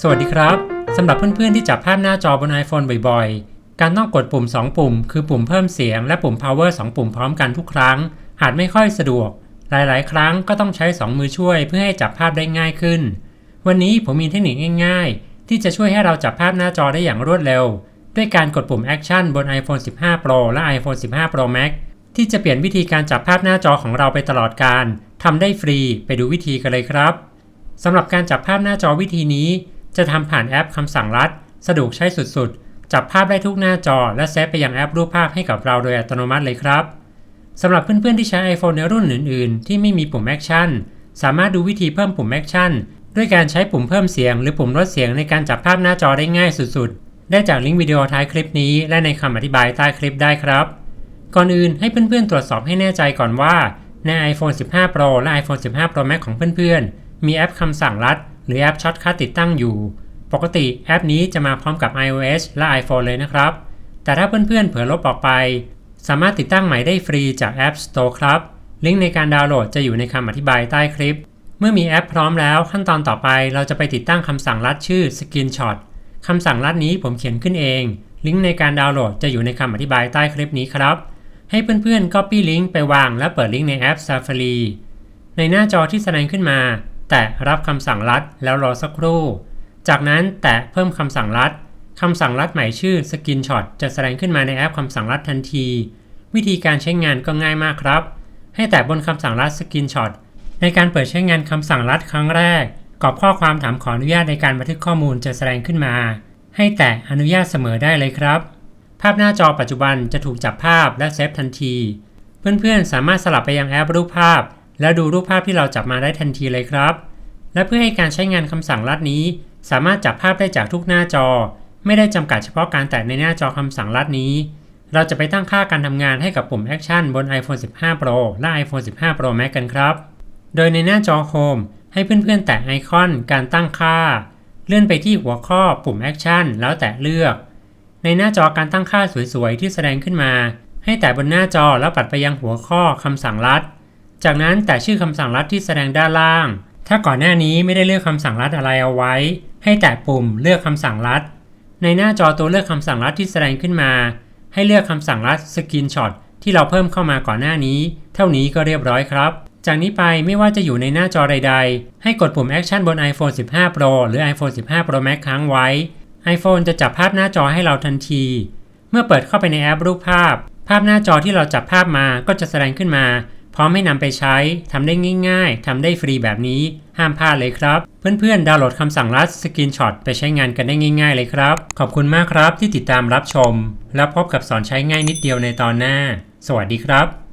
สวัสดีครับ สำหรับเพื่อนๆที่จับภาพหน้าจอบน iPhone บ่อยๆ การต้องกดปุ่ม 2 ปุ่ม คือปุ่มเพิ่มเสียงและปุ่ม power 2 ปุ่มพร้อมกันทุกครั้งอาจไม่ค่อยสะดวก หลายๆ ครั้งก็ต้องใช้ 2 มือช่วยเพื่อให้จับภาพได้ง่ายขึ้น วันนี้ผมมีเทคนิคง่ายๆ ที่จะช่วยให้เราจับภาพหน้าจอได้อย่างรวดเร็ว ด้วยการกดปุ่ม Action บน iPhone 15 Pro และ iPhone 15 Pro Max ที่จะเปลี่ยนวิธีการจับภาพหน้าจอของเราไปตลอดการทำได้ฟรีไปดูวิธีกันเลยครับสำหรับการจับภาพหน้าจอวิธีนี้ จะทำผ่านแอปคำสั่งลัด สะดวกใช้สุดๆ จับภาพได้ทุกหน้าจอ และเซฟไปยังแอปรูปภาพให้กับเราโดยอัตโนมัติเลยครับสำหรับเพื่อนๆที่ใช้ iPhone ในรุ่นอื่นๆ ที่ไม่มีปุ่ม Action สามารถดูวิธีเพิ่มปุ่ม Action ด้วยการใช้ปุ่มเพิ่มเสียง หรือปุ่มลดเสียงในการจับภาพหน้าจอได้ง่ายสุดๆ ได้จากลิงก์วิดีโอท้ายคลิปนี้ และในคำอธิบายใต้คลิปได้ครับ ก่อนอื่นให้เพื่อนๆตรวจสอบให้แน่ใจก่อนว่าใน iPhone 15 Pro และ iPhone 15 Pro Max ของเพื่อนๆ มีแอปคำสั่งลัด หรือแอปช็อตคัทติดตั้งอยู่ ปกติแอปนี้จะมาพร้อมกับ iOS และ iPhone เลยนะครับ แต่ถ้าเพื่อนๆเผลอลบออกไป สามารถติดตั้งใหม่ได้ฟรีจาก App Store ครับ ลิงก์ในการดาวน์โหลดจะอยู่ในคำอธิบายใต้คลิป เมื่อมีแอปพร้อมแล้วขั้นตอนต่อไป เราจะไปติดตั้งคำสั่งลัดชื่อ Screenshot คำสั่งลัดนี้ผมเขียนขึ้นเอง ลิงก์ในการดาวน์โหลดจะอยู่ในคำอธิบายใต้คลิปนี้ครับให้เพื่อนๆ Copy ลิงก์ไปวางและเปิดลิงก์ในแอป Safari ในหน้าจอที่แสดงขึ้นมา แตะรับคำสั่งลัดแล้วรอสักครู่ จากนั้นแตะเพิ่มคำสั่งลัดคำสั่งลัดใหม่ชื่อ Screenshot จะแสดงขึ้นมาในแอปคำสั่งลัดทันที วิธีการใช้งานก็ง่ายมากครับ ให้แตะบนคำสั่งลัด Screenshot ในการเปิดใช้งานคำสั่งลัดครั้งแรกกรอบข้อความถามขออนุญาตในการบันทึกข้อมูลจะแสดงขึ้นมา ให้แตะอนุญาตเสมอได้เลยครับ ภาพหน้าจอปัจจุบันจะถูกจับภาพและเซฟทันที เพื่อนๆสามารถสลับไปยังแอปรูปภาพ แล้วดูรูปภาพที่เราจับมาได้ทันทีเลยครับ และเพื่อให้การใช้งานคำสั่งลัดนี้ สามารถจับภาพได้จากทุกหน้าจอ ไม่ได้จำกัดเฉพาะการแตะในหน้าจอคำสั่งลัดนี้ เราจะไปตั้งค่าการทำงานให้กับปุ่ม Action บน iPhone 15 Pro และ iPhone 15 Pro Max กันครับ โดยในหน้าจอ Home ให้เพื่อนๆ แตะไอคอนการตั้งค่า เลื่อนไปที่หัวข้อปุ่ม Action แล้วแตะเลือก ในหน้าจอการตั้งค่าสวยๆ ที่แสดงขึ้นมา ให้แตะบนหน้าจอแล้วปัดไปยังหัวข้อคำสั่งลัด จากนั้นแตะชื่อคำสั่งลัดที่แสดงด้านล่าง ถ้าก่อนหน้านี้ไม่ได้เลือกคำสั่งลัดอะไรเอาไว้ ให้แตะปุ่มเลือกคำสั่งลัด ในหน้าจอตัวเลือกคำสั่งลัดที่แสดงขึ้นมา ให้เลือกคำสั่งลัด Screenshot ที่เราเพิ่มเข้ามาก่อนหน้านี้ เท่านี้ก็เรียบร้อยครับ จากนี้ไปไม่ว่าจะอยู่ในหน้าจอใด ๆ ให้กดปุ่ม Action บน iPhone 15 Pro หรือ iPhone 15 Pro Max ค้างไว้ iPhone จะจับภาพหน้าจอให้เราทันที เมื่อเปิดเข้าไปในแอปรูปภาพ ภาพหน้าจอที่เราจับภาพมาก็จะแสดงขึ้นมา พร้อมให้นำไปใช้ทำได้ง่ายๆทำได้ฟรีแบบนี้ห้ามพลาดเลยครับ เพื่อนๆ ดาวน์โหลดคำสั่งลัดสกินช็อตไปใช้งานกันได้ง่าย ๆ เลยครับ ขอบคุณมากครับที่ติดตามรับชม แล้วพบกับสอนใช้ง่ายนิดเดียวในตอนหน้า สวัสดีครับ